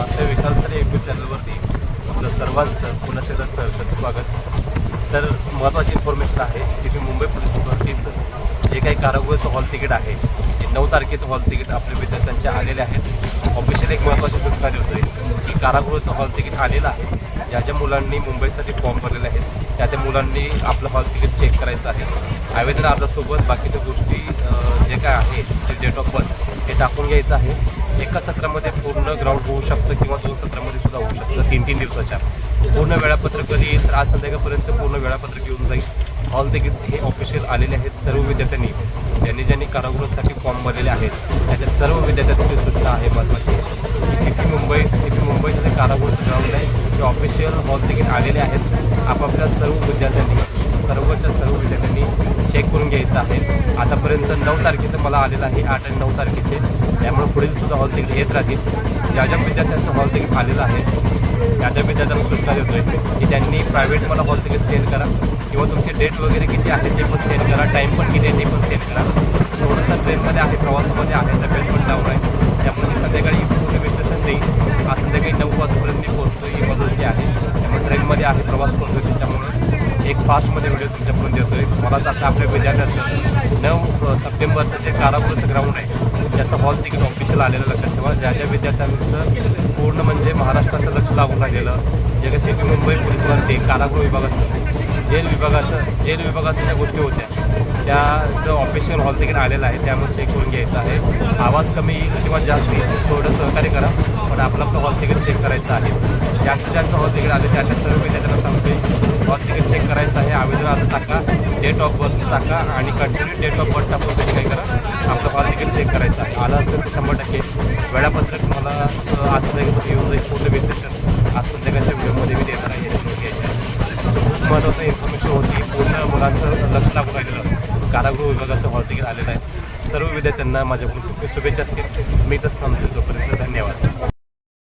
मागच्या विशालस्थानी यूट्यूब चॅनलवरती आपलं सर्वांचं पुन्हा एकदा सहर्ष स्वागत. तर महत्त्वाची इन्फॉर्मेशन आहे सी पी मुंबई पोलीस भरतीचं जे काही कारागृहाचं हॉल तिकीट आहे ते नऊ तारखेचं हॉल तिकीट आपल्या विद्यार्थ्यांचे आलेले आहेत. ऑफिशियल एक महत्त्वाची सूचना देतोय की कारागृहाचं हॉल तिकीट आलेलं आहे. ज्या ज्या मुलांनी मुंबईसाठी फॉर्म भरलेले आहेत त्या त्या मुलांनी आपलं हॉल तिकीट चेक करायचं आहे. आवेदन अर्जासोबत बाकीच्या गोष्टी जे काय आहे जे डेट ऑफ बर्थ हे टाकून घ्यायचं आहे. एका सत्रामध्ये पूर्ण ग्राउंड होऊ शकतं किंवा दोन सत्रामध्ये सुद्धा होऊ शकतं तीन तीन दिवसाच्या. पूर्ण वेळापत्रक कधी येईल तर आज संध्याकाळपर्यंत पूर्ण वेळापत्रक येऊन जाईल. हॉल देखील हे ऑफिशियल आलेले आहेत सर्व विद्यार्थ्यांनी. ज्यांनी ज्यांनी कारागृहासाठी फॉर्म भरलेले आहेत त्याच्या सर्व विद्यार्थ्यांसाठी सूचना आहे महत्त्वाची. की C P Mumbai C P मुंबईचं जे कारागृहाचं ग्राउंड आहे ते ऑफिशियल हॉल देखील आलेले आहेत. आपापल्या सर्व विद्यार्थ्यांनी सर्वच्या सर्व विद्यार्थ्यांनी चेक करून घ्यायचं आहे. आतापर्यंत नऊ तारखेचं मला आलेलं आहे आठ आणि नऊ तारखेचे. त्यामुळे पुढील सुद्धा हॉल तिकीट येत राहतील. ज्या ज्या विद्यार्थ्यांचं हॉल तिकीट आलेलं आहे त्या त्या विद्यार्थ्यांना सूचना देतोय की त्यांनी प्रायव्हेट मला हॉल तिकीट सेंड करा. किंवा तुमचे डेट वगैरे किती आहे ते पण सेंड करा. टाईम पण किती आहे ते पण सेल करा. थोडंसं ट्रेनमध्ये आहे प्रवासामध्ये आहे तब्येत पण डाऊन आहे. त्यामुळे मी संध्याकाळी पूर्ण विश्लेषण देईन. आज संध्याकाळी नऊ वाजेपर्यंत मी पोहोचतो इमर्जन्सी आहे. त्यामुळे ट्रेनमध्ये आहे प्रवास करतोय एक फास्टमध्ये व्हिडिओ तुमच्याकडून देतो आहे मला आता आपल्या विद्यार्थ्यांचं नऊ सप्टेंबरचं जे कारागृहाचं ग्राउंड आहे त्याचं हॉल तिकीट ऑफिशियल आलेलं लक्षात ठेवा. ज्या ज्या विद्यार्थ्यांचं पूर्ण म्हणजे महाराष्ट्राचं लक्ष लागून राहिलेलं जे कसे की मुंबई पोलीस भरती कारागृह विभागाचं जेल विभागाचं जेल विभागाच्या ज्या गोष्टी होत्या त्याचं ऑफिशियल हॉल तिकीट आलेलं आहे. त्यामुळे चेक करून घ्यायचं आहे. आवाज कमी येईल किंवा जास्त थोडं सहकार्य करा. पण आपलं आपलं हॉल तिकीट चेक करायचं आहे. ज्यांचं ज्यांचं हॉल तिकीट आले त्या त्या सर्व विद्यार्थ्यांना सांगते हॉल तिकीट चेक करायचं आहे. आवेदन अर्ज टाका. डेट ऑफ बर्थ टाका आणि कंटिन्यू डेट ऑफ बर्थ टाकून त्याची काय करा. आपलं हॉल तिकीट चेक करायचं आहे. आलं असेल तर शंभर टक्के. वेळापत्रक मला आज संध्याकाळी येऊन जाईल पूर्ण विश्लेषण आज संध्याकाळच्या व्हिडिओमध्ये मी देणार आहे. खूप महत्त्वाचं इन्फॉर्मेशन होती. पूर्ण मुलांचं लक्ष लागून राहिलेलं. कारागृह विभागाचं हॉल तिकीट आलेलं आहे. सर्व विद्यार्थ्यांना माझ्याकडून खूप खूप शुभेच्छा असतील. मी तसं थांबतो. तोपर्यंत धन्यवाद.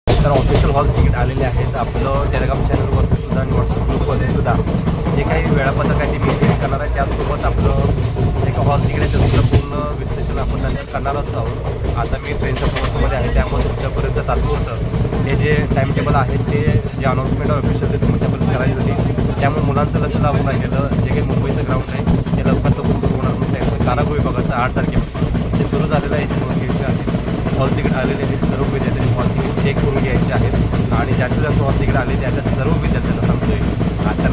तर ऑफिशियल हॉल तिकीट आलेले आहेत. आपलं टेलिग्राम चॅनलवरती सुद्धा आणि व्हॉट्सअप ग्रुपवरती सुद्धा जे काही वेळापत्रक आहे ते मी सेट करणार आहे. त्यासोबत आपलं एका हॉल तिकडे आहे त्याचं पूर्ण विश्लेषण आपण त्यांना करणारच आहोत. आता मी ट्रेनच्या प्रवासामध्ये आहे. त्यामुळे तुमच्यापर्यंत तात्पुरतं हे जे टाईम टेबल आहे ते जे अनाऊन्समेंट ऑफिशियल ते तुमच्यापर्यंत करायची होती. त्यामुळे मुलांचं लक्ष लावून राहिलेलं. जे काही मुंबईचं ग्राउंड आहे ते लवकर लवकर सुरू होणार म्हणून सांगितलं कारागृह विभागाचं आठ तारखेपासून ते सुरू झालेलं आहे. याची नोंद घ्यायची हॉल तिकीट आलेले आहेत. सर्व विद्यार्थ्यांनी हॉल तिकीट चेक करून घ्यायचे आहेत. आणि ज्याचं ज्याचं हॉल तिकीट आले त्याच्या सर्व विद्यार्थ्यांना सांगतोय.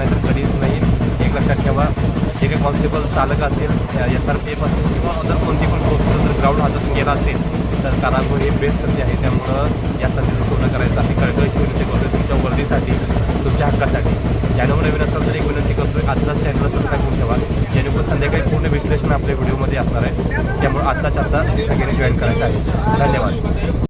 आता कधीच नाही. एक लक्षात ठेवा जे काही कॉन्स्टेबल चालक असेल एस आर पी एफ असेल किंवा अदर कोणती पण प्रोसेस जर ग्राउंड हातातून गेला असेल तर कारागृह हे बेस्ट संधी आहे. त्यामुळं या संधीचं पूर्ण करायचं आहे. कळकळीची विनंती करतोय तुमच्या वर्दीसाठी तुमच्या हक्कासाठी. चॅनलवर नवीन असाल तर एक विनंती करतोय आत्ताच चॅनलला सबस्क्राईब करून ठेवा. जेणेकरून संध्याकाळी पूर्ण विश्लेषण आपल्या व्हिडिओमध्ये असणार आहे. त्यामुळे आत्ताच आता सगळ्यांनी जॉईन करायचं आहे. धन्यवाद.